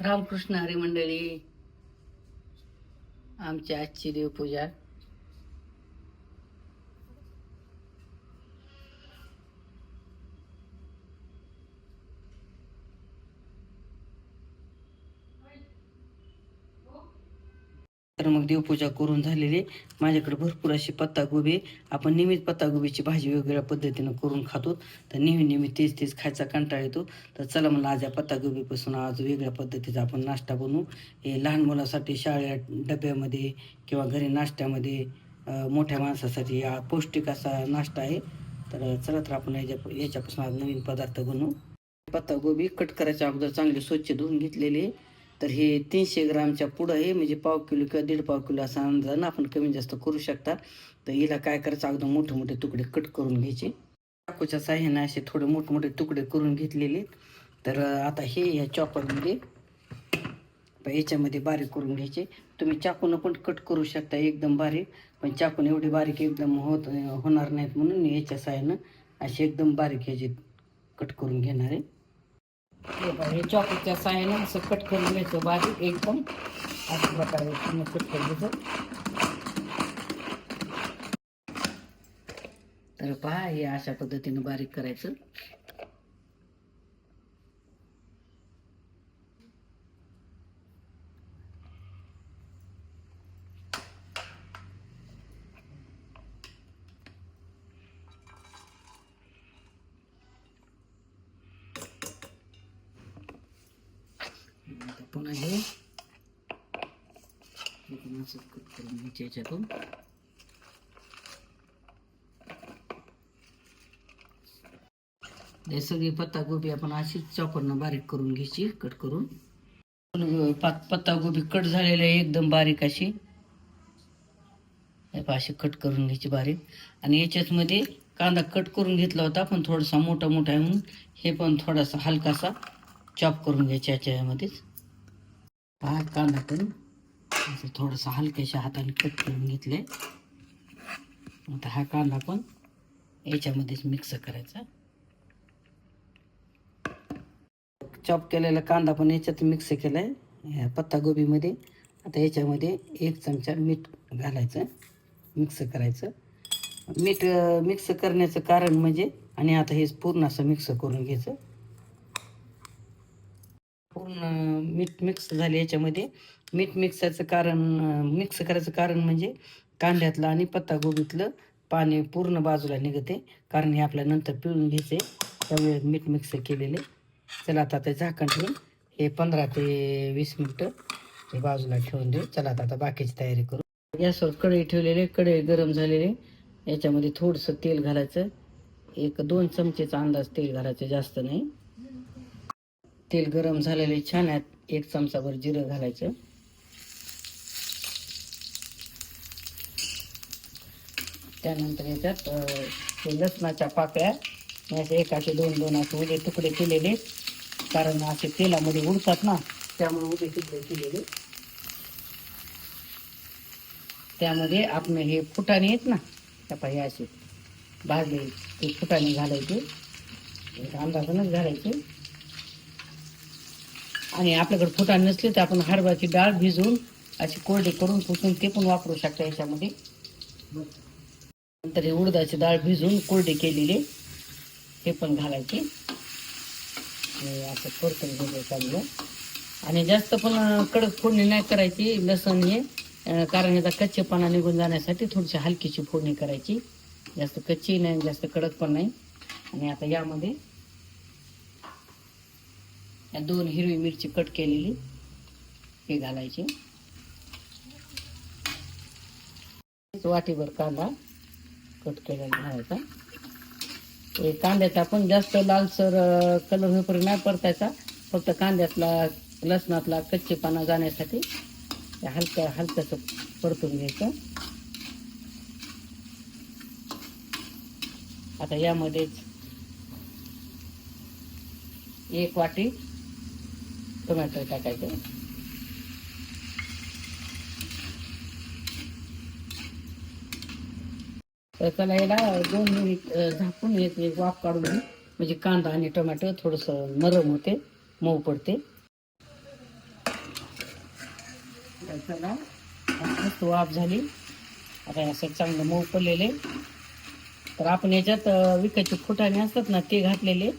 रामकृष्ण हरी मंडळी आमची आजची देवपूजा. तर मग देवपूजा करून झालेली माझ्याकडे भरपूर अशी पत्तागोबी आपण नियमित पत्तागोबीची भाजी वेगवेगळ्या पद्धतीनं करून खातो. तर नेहमी नेहमी तेच तेच खायचा कंटाळा येतो. तर चला मला आज या पत्तागोबीपासून आज वेगळ्या पद्धतीचा आपण नाश्ता बनवू. हे लहान मुलासाठी शाळेत डब्यामध्ये किंवा घरी नाश्त्यामध्ये मोठ्या माणसासाठी हा पौष्टिक असा नाश्ता आहे. तर चला तर आपण याच्या याच्यापासून आज नवीन पदार्थ बनवू. पत्तागोबी कट करायच्या अगोदर चांगले स्वच्छ धुवून घेतलेली आहे. तर हे तीनशे ग्रामच्या पुढं आहे म्हणजे पाव किलो किंवा दीड पाव किलो असा अंदाजानं आपण कमी जास्त करू शकता. तर हिला काय करायचं अगदी मोठे मोठे तुकडे कट करून घ्यायचे. चाकूच्या साह्याने असे थोडे मोठमोठे तुकडे करून घेतलेले. तर आता हे या चॉपरमध्ये याच्यामध्ये बारीक करून घ्यायचे. तुम्ही चाकूनं पण कट करू शकता एकदम बारीक. पण चाकून एवढी बारीक एकदम होत होणार नाहीत म्हणून याच्या साह्यानं असे एकदम बारीक ह्याचे कट करून घेणार आहे. हे बघा, हे चॉकच्या साह्याने असं कट करून घ्यायचं बारीक एकदम. अशा प्रकारे पूर्ण कट करून घ्यायचं. तर पहा हे अशा पद्धतीनं बारीक करायचं. आता आहे हे पण असं कट करून याच्यातून हे सगळी पत्तागोबी आपण अशीच चॉपरनं बारीक करून घ्यायची कट करून. पत्तागोबी कट झालेली आहे एकदम बारीक अशी. अशी कट करून घ्यायची बारीक. आणि याच्यात मध्ये कांदा कट करून घेतला होता पण थोडासा मोठा मोठा आहे म्हणून हे पण थोडासा हलकासा चॉप करून घ्यायच्या याच्यामध्येच हा कांदा पण असं थोडंसं हलक्याशा हाताने कट करून घेतले. आता हा कांदा पण याच्यामध्येच मिक्स करायचा. चॉप केलेला कांदा पण याच्यात मिक्स केला ह्या पत्तागोबीमध्ये आता याच्यामध्ये एक चमचा मीठ घालायचं. मिक्स करायचं. मीठ मिक्स करण्याचं कारण म्हणजे आणि आता हे पूर्ण असं मिक्स करून घ्यायचं पूर्ण मीठ मिक्स झाले याच्यामध्ये. मीठ मिक्साचं कारण मिक्स करायचं कारण म्हणजे कांद्यातलं आणि पत्तागोबीतलं पाणी पूर्ण बाजूला निघते. कारण हे आपल्या नंतर पिळून घ्यायचे. त्यामुळे मीठ मिक्स केलेले. चला आता ते झाकण ठेवून हे पंधरा ते वीस मिनटं हे बाजूला ठेवून देऊ. चला आता बाकीची तयारी करू. गॅसवर कढई ठेवलेले कढई गरम झालेले. याच्यामध्ये थोडंसं तेल घालायचं. एक दोन चमचेचा अंदाज तेल घालायचं जास्त नाही. तेल गरम झालेले छान आहेत एक चमचाभर जिरं घालायचं. त्यानंतर याच्यात लसणाच्या पाकळ्या मी असे एकाचे दोन दोन असे उभे तुकडे केलेले. कारण असे तेलामध्ये उडतात ना त्यामुळे उभे तुकडे केलेले. त्यामध्ये आपण हे फुटाणे आहेत ना त्या पाहिजे असे भाजले ते फुटाणे घालायचे. अंदाजानच घालायचे. आणि आपल्याकडे फुटाणे नसले तर आपण हरबाची डाळ भिजवून अशी कोरडी करून पुसून ते पण वापरू शकता याच्यामध्ये. नंतर हे उडदाची डाळ भिजवून कोरडी केलेली हे पण घालायचे. आणि असं परतून घ्यायचं चांगलं आणि जास्त पण कडक फोडणी नाही करायची लसण हे कारण याचा कच्चेपणा निघून जाण्यासाठी थोडीशी हलकीची फोडणी करायची. जास्त कच्ची नाही जास्त कडक पण नाही. आणि आता यामध्ये या दोन हिरवी मिरची कट केलेली. हे घालायची. वाटीभर कांदा कट केलेला घालायचा हे कांद्याचा पण जास्त लालसर कलर होईपर्यंत नाही परतायचा. फक्त कांद्यातला लसणातला कच्चेपणा जाण्यासाठी हलकं हलकंसं परतून घ्यायचं. आता यामध्येच एक वाटी टोमॅटो टाकायचे. तर त्याला याला दोन मिनिट झाकून एक एक वाफ काढून म्हणजे कांदा आणि टोमॅटो थोडंसं नरम होते मऊ पडते. त्याला मस्त वाफ झाली. आता असं चांगलं मऊ पडलेले. तर आपण याच्यात विकायचे फुटाणे असतात ना ते घातलेले.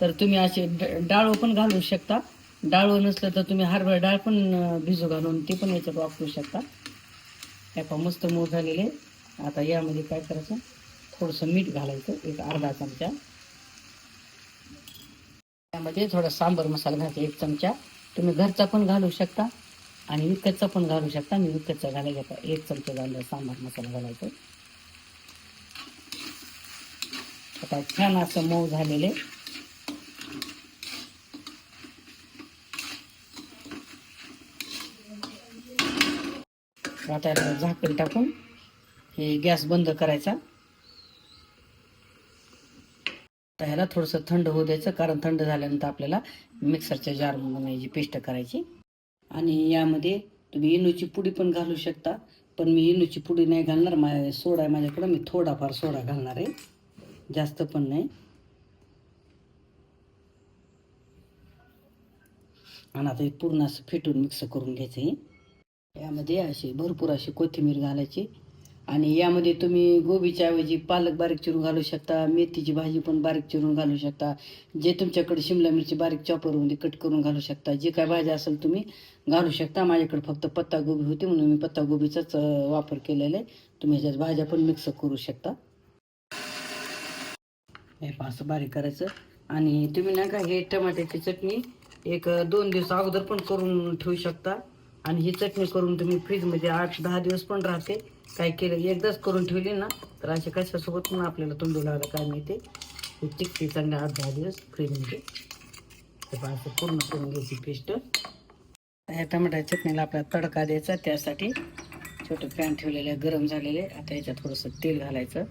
तर तुम्ही असे डाळ पण घालू शकता. डाळ नसलं तर तुम्ही हरभरा डाळ पण भिजू घालून ते पण याच्यात वापरू शकता. हे पहा मस्त मऊ झालेले. आता यामध्ये काय करायचं? थोडंसं मीठ घालायचं एक अर्धा चमचा. त्यामध्ये थोडा सांबर मसाला घालायचा एक चमचा. तुम्ही घरचा पण घालू शकता आणि विकतचा पण घालू शकता. मी विकतचा घालायचा का एक चमचा घालला सांबार मसाला घालायचा. आता छान असं मऊ झालेले. आता याला झाकण टाकून हे गॅस बंद करायचा. आता ह्याला थोडंसं थंड होऊ द्यायचं कारण थंड झाल्यानंतर आपल्याला मिक्सरच्या जारमध्ये जी पेस्ट करायची. आणि यामध्ये तुम्ही इनोची पुडी पण घालू शकता पण मी इनोची पुडी नाही घालणार. माझ्या सोडा आहे माझ्याकडं मी थोडाफार सोडा घालणार आहे. जास्त पण नाही. आणि आता हे पूर्ण असं फेटून मिक्स करून घ्यायचं हे यामध्ये अशी भरपूर अशी कोथिंबीर घालायची. आणि यामध्ये तुम्ही गोबीच्या ऐवजी पालक बारीक चिरून घालू शकता मेथीची भाजी पण बारीक चिरून घालू शकता जे तुमच्याकडे शिमला मिरची बारीक चॉपरमध्ये कट करून घालू शकता जे काय भाज्या असेल तुम्ही घालू शकता. माझ्याकडे फक्त पत्ता गोबी होती म्हणून मी पत्ता गोबीचाच वापर केलेला आहे. तुम्ही ह्याच्यात भाज्या पण मिक्स करू शकता. हे असं बारीक करायचं. आणि तुम्ही ना का हे टमाट्याची चटणी एक दोन दिवस अगोदर पण करून ठेवू शकता. आणि ही चटणी करून तुम्ही फ्रीजमध्ये आठ दहा दिवस पण राहते. काय केलं एकदाच करून ठेवली ना तर अशा कशासोबत पण आपल्याला तोंडू लागलं काय माहिती ही टिकते चांगल्या आठ दहा दिवस फ्रीजमध्ये. ते पहा असं पूर्ण करून घ्यायची पेस्ट. या टमाट्याच्या चटणीला आपल्याला तडका द्यायचा त्यासाठी छोटे पॅन ठेवलेले आहे, गरम झालेले आता याच्यात थोडंसं तेल घालायचं.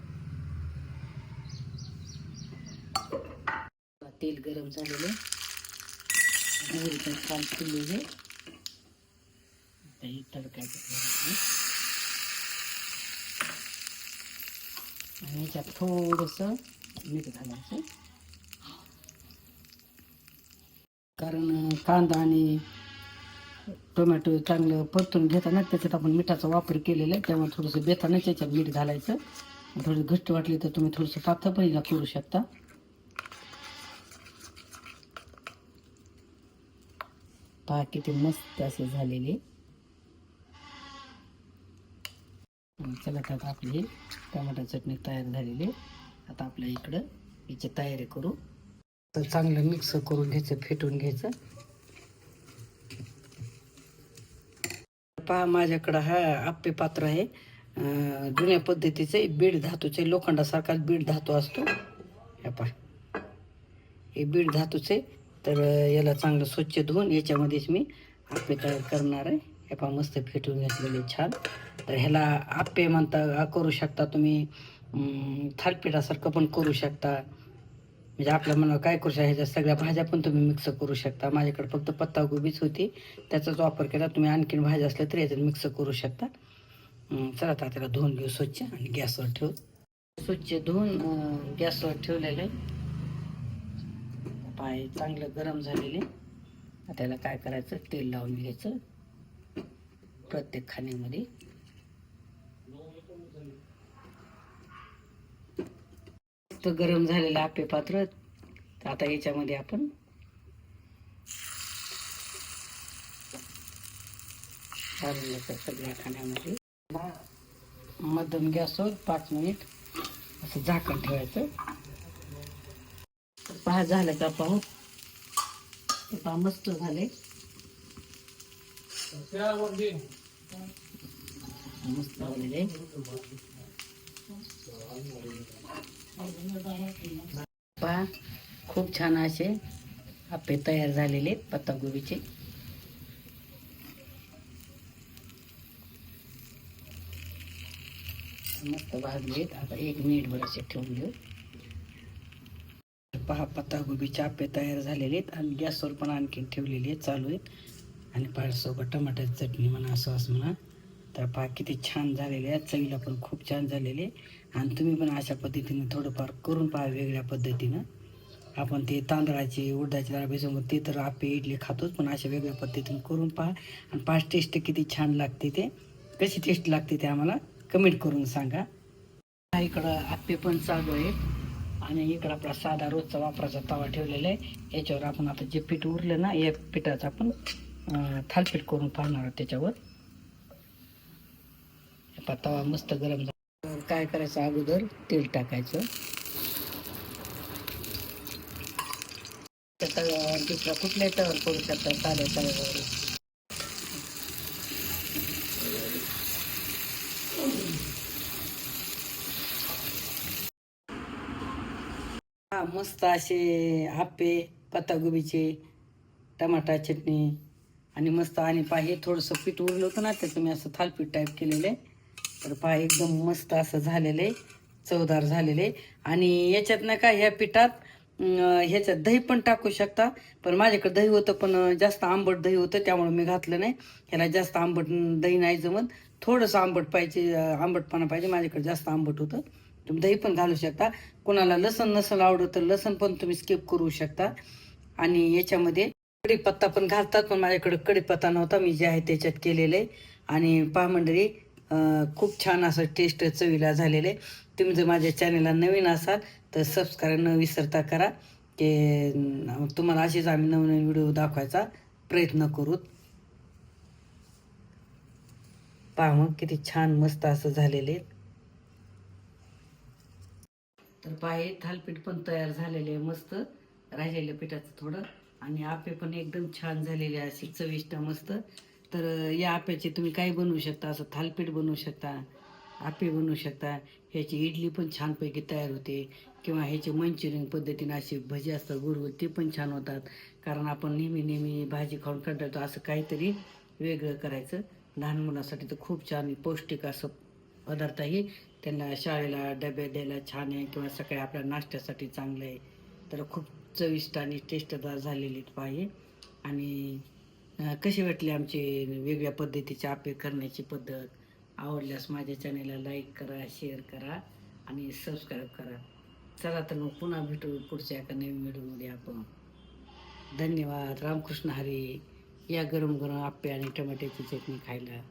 तेल गरम झालेले मोहरी तडकायचं आणि याच्यात थोडंसं मीठ घालायचं कारण कांदा आणि टोमॅटो चांगलं परतून घेताना त्याच्यात आपण मिठाचा वापर केलेला आहे त्यामुळे थोडंसं बेतानाच याच्यात मीठ घालायचं. थोडं थोडी घट्ट वाटली तर तुम्ही थोडंसं पातळ पण करू शकता. पहा किती मस्त असे झालेले आणि चला तर आपली टमाटा चटणी तयार झालेली आहे. आता आपल्या इकडं याची तयारी करू. तर चांगलं मिक्स करून घ्यायचं फेटून घ्यायचं. पहा माझ्याकडं हा आप्पे पात्र आहे. जुन्या पद्धतीचे बीड धातूचे लोखंडासारखाच बीड धातू असतो. हे पहा हे बीड धातूचे तर याला चांगलं स्वच्छ धुवून याच्यामध्येच मी आप्पे तयार करणार आहे. हे पहा मस्त फेटून घेतलेले छान. तर ह्याला आप्पे म्हणता करू शकता तुम्ही. अं, थालपीठासारखं पण करू शकता. म्हणजे आपल्या मनावर काय करू शकता ह्याच्या सगळ्या भाज्या पण तुम्ही मिक्स करू शकता. माझ्याकडे फक्त पत्ताकोबीच होती. त्याचाच वापर केला तुम्ही आणखीन भाज्या असल्या तरी याच्यात मिक्स करू शकता. चला आता त्याला धुवून घेऊ स्वच्छ आणि गॅसवर ठेवू. स्वच्छ धुवून गॅसवर ठेवलेलं आहे. पाय चांगलं गरम झालेले. त्याला काय करायचं? तेल लावून घ्यायचं. प्रत्येक खाण्यामध्ये. तर गरम झालेलं आपे पात्र. आता याच्यामध्ये आपण सगळ्या खाण्यामध्ये. मध्यम गॅसवर पाच मिनिट. असं झाकण ठेवायचं. पहा झालं का पाहू? ते पहा मस्त झाले. मस्त झालेले. पहा खूप छान असे आपे तयार झालेले आहेत पत्ताकोबीचे. मस्त भाजलेत आता एक मिनिट भर असे ठेवून घेऊ पहा पत्तागोबीचे आपे तयार झालेले आहेत आणि गॅसवर पण आणखीन ठेवलेले आहेत चालू आहेत. आणि पाळसोबत टमाट्याची चटणी म्हणा सॉस म्हणा. तर पहा किती छान झालेले आहे चवीला पण खूप छान झालेले. आणि तुम्ही पण अशा पद्धतीने थोडंफार करून पहा वेगळ्या पद्धतीनं. आपण ते तांदळाचे उडदाचे डाळ भिजवून ते तर आपे इडली खातोच पण अशा वेगळ्या पद्धतीने करून पहा. आणि पाच टेस्ट किती छान लागते ते. कशी टेस्ट लागते ते आम्हाला कमेंट करून सांगा. इकडं आप्पे पण चालू आहे आणि इकडं आपला साधा रोजचा वापराचा तवा ठेवलेला आहे. याच्यावर आपण आता जे पीठ उरलं ना या पिठाचं आपण थालपीठ करून पाहणार आहोत त्याच्यावर. आता तवा मस्त गरम झाला. काय करायचं अगोदर? तेल टाकायचं. त्या तव्यावर दुसऱ्या कुठल्याही तव्यावर करू शकता? साध्या तव्यावर हा मस्त असे आप्पे पत्तागोबीचे टमाटा चटणी आणि मस्त आणि पहा हे थोडंसं पीठ उरलं होतं ना त्याचं मी असं थालपीठ टाईप केलेलं आहे. तर पहा एकदम मस्त असं झालेलं आहे. चवदार झालेलं आहे. आणि याच्यात ना काय ह्या पिठात ह्याच्यात दही पण टाकू शकता. पण माझ्याकडे दही होतं पण जास्त आंबट दही होतं त्यामुळे मी घातलं नाही. ह्याला जास्त आंबट दही नाही जमत. थोडंसं आंबट पाहिजे आंबटपणा पाहिजे. माझ्याकडे जास्त आंबट होतं. तुम्ही दही पण घालू शकता. कोणाला लसण नसेल आवडत तर लसण पण तुम्ही स्किप करू शकता. आणि याच्यामध्ये कढीपत्ता पण घालतात पण माझ्याकडे कढीपत्ता नव्हता. मी जे आहे त्याच्यात केलेलं आहे. आणि पहा मंडळी खूप छान असं टेस्ट चवीला झालेलं. आहे तुम्ही जर माझ्या चॅनलला नवीन असाल तर सबस्क्राईब न विसरता करा की तुम्हाला असेच आम्ही नवीन व्हिडिओ दाखवायचा प्रयत्न करू. पहा मग किती छान मस्त असं झालेले. तर पाहे थालपीठ पण तयार झालेले मस्त. राहिलेल्या पिठाचं थोडं. आणि आपे पण एकदम छान झालेले अशी चविष्ट मस्त. तर या आप्याचे तुम्ही काही बनवू शकता. असं थालपीठ बनवू शकता आपे बनवू शकता. ह्याची इडली पण छानपैकी तयार होते. किंवा ह्याचे मंचुरियन पद्धतीने असे भजी असतात गुरगुर ते पण छान होतात. कारण आपण नेहमी नेहमी भाजी खाऊन कंटाळतो. असं काहीतरी वेगळं करायचं. लहान मुलासाठी तर खूप छान पौष्टिक असं पदार्थ आहे. त्यांना शाळेला डबे द्यायला छान आहे. किंवा सकाळी आपल्या नाश्त्यासाठी चांगलं आहे. तर खूप चविष्ट आणि टेस्टदार झालेली पाहिजे. आणि कशी वाटली आमची वेगळ्या पद्धतीची आपे करण्याची पद्धत? आवडल्यास माझ्या चॅनेलला लाईक करा शेअर करा आणि सबस्क्राईब करा. चला तर मग पुन्हा भेटू पुढच्या एका नवीन व्हिडिओमध्ये आपण. धन्यवाद. रामकृष्ण हरी. या गरम गरम आप्पे आणि टमाट्याची चटणी खायला.